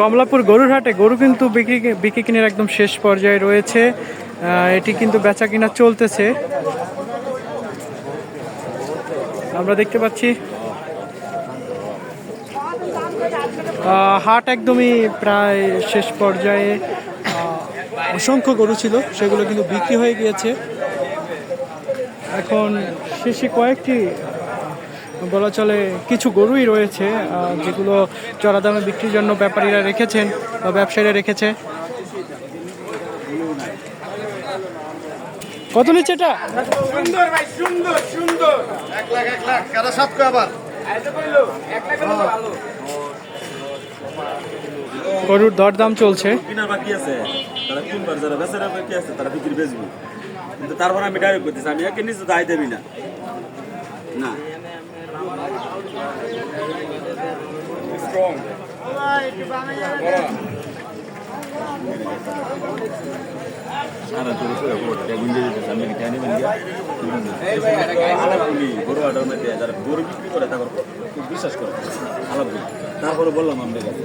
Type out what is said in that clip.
কমলাপুর গরুর হাটে গরু কিন্তু বিক্রি বিক্রি কিনের একদম শেষ পর্যায়ে রয়েছে। এটি কিন্তু বেচা কিনা চলতেছে। আমরা দেখতে পাচ্ছি। হাট একদমই প্রায় শেষ পর্যায়ে। অসংখ্য গরু ছিল, সেগুলো কিন্তু বিক্রি হয়ে গিয়েছে। এখন শেষে কয়েকটি বলা চলে কিছু গরুই রয়েছে যেগুলো চড়া দামে বিক্রির জন্য ব্যাপারীরা রেখেছেন বা ব্যবসায়ীরা রেখেছে। কত নিচ্ছে এটা? সুন্দর ভাই সুন্দর সুন্দর। এক লাখ এক লাখ কারা সাত আবার। গরুর দরদাম চলছে। কিনার বাকি আছে। তারা কিনবার যারা বেচারা বাকি আছে তারা বিক্রি বেচবো। কিন্তু তারপর আমি ডাইরেক্ট করতেছি আমি একে নিচে দায় দেবি না। না। খুব বিশ্বাস করে আলাপগুলি তারপরে বললাম আমাদের কাছে